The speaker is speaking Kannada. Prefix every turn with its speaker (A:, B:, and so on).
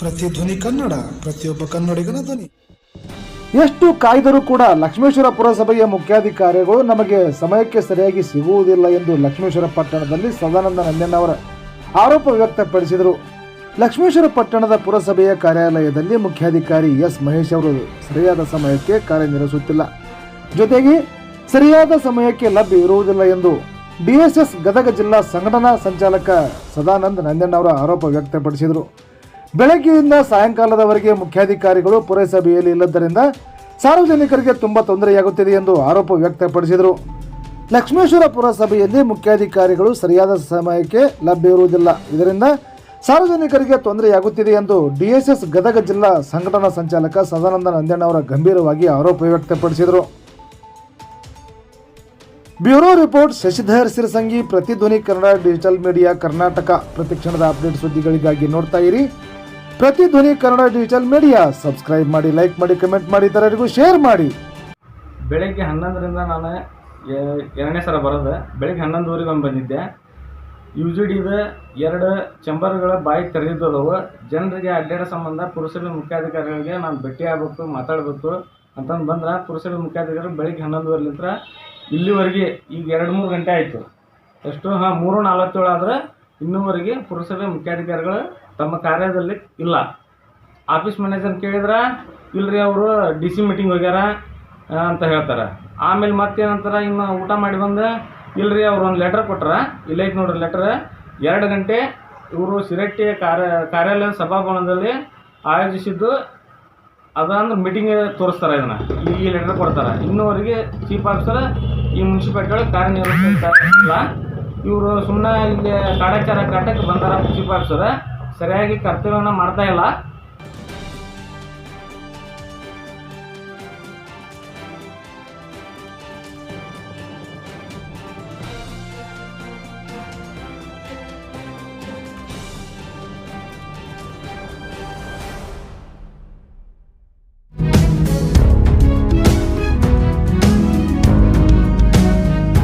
A: ಪ್ರತಿಧ್ವನಿ ಕನ್ನಡ, ಪ್ರತಿಯೊಬ್ಬ ಕನ್ನಡಿಗನ ಧ್ವನಿ.
B: ಎಷ್ಟು ಕಾಯ್ದರೂ ಕೂಡ ಲಕ್ಷ್ಮೇಶ್ವರ ಪುರಸಭೆಯ ಮುಖ್ಯಾಧಿಕಾರಿಗಳು ನಮಗೆ ಸಮಯಕ್ಕೆ ಸರಿಯಾಗಿ ಸಿಗುವುದಿಲ್ಲ ಎಂದು ಲಕ್ಷ್ಮೇಶ್ವರ ಪಟ್ಟಣದಲ್ಲಿ ಸದಾನಂದ ನಂಜಣ್ಣವರ ಆರೋಪ ವ್ಯಕ್ತಪಡಿಸಿದರು. ಲಕ್ಷ್ಮೇಶ್ವರ ಪಟ್ಟಣದ ಪುರಸಭೆಯ ಕಾರ್ಯಾಲಯದಲ್ಲಿ ಮುಖ್ಯಾಧಿಕಾರಿ ಎಸ್ ಮಹೇಶ್ ಅವರು ಸರಿಯಾದ ಸಮಯಕ್ಕೆ ಕಾರ್ಯನಿರ್ವಹಿಸುತ್ತಿಲ್ಲ ಜೊತೆಗೆ ಸರಿಯಾದ ಸಮಯಕ್ಕೆ ಲಭ್ಯ ಇರುವುದಿಲ್ಲ ಎಂದು ಡಿಎಸ್ಎಸ್ ಗದಗ ಜಿಲ್ಲಾ ಸಂಘಟನಾ ಸಂಚಾಲಕ ಸದಾನಂದ ನಂಜಣ್ಣವರ ಆರೋಪ ವ್ಯಕ್ತಪಡಿಸಿದರು. ಬೆಳಗ್ಗೆಯಿಂದ ಸಾಯಂಕಾಲದವರೆಗೆ ಮುಖ್ಯಾಧಿಕಾರಿಗಳು ಪುರಸಭೆಯಲ್ಲಿ ಇಲ್ಲದ್ದರಿಂದ ಸಾರ್ವಜನಿಕರಿಗೆ ತುಂಬ ತೊಂದರೆಯಾಗುತ್ತಿದೆ ಎಂದು ಆರೋಪ ವ್ಯಕ್ತಪಡಿಸಿದರು. ಲಕ್ಷ್ಮೇಶ್ವರ ಪುರಸಭೆಯಲ್ಲಿ ಮುಖ್ಯಾಧಿಕಾರಿಗಳು ಸರಿಯಾದ ಸಮಯಕ್ಕೆ ಲಭ್ಯವಿರುವುದಿಲ್ಲ ಇದರಿಂದ ಸಾರ್ವಜನಿಕರಿಗೆ ತೊಂದರೆಯಾಗುತ್ತಿದೆ ಎಂದು ಡಿಎಸ್ಎಸ್ ಗದಗ ಜಿಲ್ಲಾ ಸಂಘಟನಾ ಸಂಚಾಲಕ ಸದಾನಂದ ನಂಜಣ್ಣವರ ಗಂಭೀರವಾಗಿ ಆರೋಪ ವ್ಯಕ್ತಪಡಿಸಿದರು. Bureau report, Shashidhar Sirasangi, Prathidhwani Kannada digital media Karnataka. ಪ್ರತಿಕ್ಷಣದ ಅಪ್ಡೇಟ್ ಸುದ್ದಿಗಳಿಗಾಗಿ ನೋಡ್ತಾ ಇರಿ. Prathidhwani Kannada digital media. Subscribe ಮಾಡಿ, ಲೈಕ್ ಮಾಡಿ, ಕಮೆಂಟ್ ಮಾಡಿ, ಇತರರಿಗೂ ಶೇರ್ ಮಾಡಿ.
C: ಬೆಳಗ್ಗೆ ಹನ್ನೊಂದರಿಂದ ನಾನು ಎರಡನೇ ಸಲ ಬರೋದು. ಬೆಳಗ್ಗೆ ಹನ್ನೊಂದುವರೆಗೆ ಒಂದು ಬಂದಿದ್ದೆ. ಯು ಜಿ ಡಿದ ಎರಡು ಚಂಬರ್ಗಳ ಬಾಯಿ ತೆರೆದಿದ್ದವು. ಜನರಿಗೆ ಅಡ್ಡಾಡೋ ಸಂಬಂಧ ಪುರಸಭೆ ಮುಖ್ಯಾಧಿಕಾರಿಗಳಿಗೆ ನಾನು ಭೇಟಿ ಆಗಬೇಕು, ಮಾತಾಡಬೇಕು ಅಂತಂದು ಬಂದ್ರೆ ಪುರಸಭೆ ಮುಖ್ಯಾಧಿಕಾರಿ ಬೆಳಗ್ಗೆ ಹನ್ನೊಂದುವರೆಲಿಂತ್ರ ಇಲ್ಲಿವರೆಗೆ ಈಗ ಎರಡು ಮೂರು ಗಂಟೆ ಆಯಿತು. ಎಷ್ಟು, ಹಾಂ, ಮೂರು ನಲ್ವತ್ತೇಳು ಆದ್ರೆ ಇನ್ನೂವರೆಗೆ ಪುರಸಭೆ ಮುಖ್ಯಾಧಿಕಾರಿಗಳು ತಮ್ಮ ಕಾರ್ಯದಲ್ಲಿ ಇಲ್ಲ. ಆಫೀಸ್ ಮ್ಯಾನೇಜರ್ ಕೇಳಿದ್ರೆ, ಇಲ್ರಿ ಅವರು ಡಿ ಸಿ ಮೀಟಿಂಗ್ ಹೋಗ್ಯಾರ ಅಂತ ಹೇಳ್ತಾರೆ. ಆಮೇಲೆ ಮತ್ತೇನಂತಾರೆ, ಇನ್ನು ಊಟ ಮಾಡಿ ಬಂದು, ಇಲ್ರಿ ಅವ್ರು ಒಂದು ಲೆಟರ್ ಕೊಟ್ರ ಇಲ್ಲೈತೆ ನೋಡ್ರಿ ಲೆಟರ್ ಎರಡು ಗಂಟೆ ಇವರು ಸಿರಟ್ಟಿ ಕಾರ್ಯ, ಕಾರ್ಯಾಲಯದ ಸಭಾಭವನದಲ್ಲಿ ಆಯೋಜಿಸಿದ್ದು ಅದಂದ್ರೆ ಮೀಟಿಂಗ್ ತೋರಿಸ್ತಾರೆ ಇದನ್ನ. ಈ ಲೆಟರ್ ಕೊಡ್ತಾರೆ. ಇನ್ನೂವರೆಗೆ ಚೀಫ್ ಆಫೀಸರ್ ಈ ಮುನ್ಸಿಪಾಲ್ಟಿ ಒಳಗೆ ಕಾರ್ಯನಿರ್ವಹಿಸ್ತಿಲ್ಲ ಇವರು ಸುಮ್ಮನೆ ಇಲ್ಲಿ ಕಾಡಾಚಾರ ಕಾಟಕ್ಕೆ ಬಂದಾರ ಚೀಫ್ ಆಫೀಸರ್ ಸರಿಯಾಗಿ ಕರ್ತವ್ಯವನ್ನು ಮಾಡ್ತಾ ಇಲ್ಲ.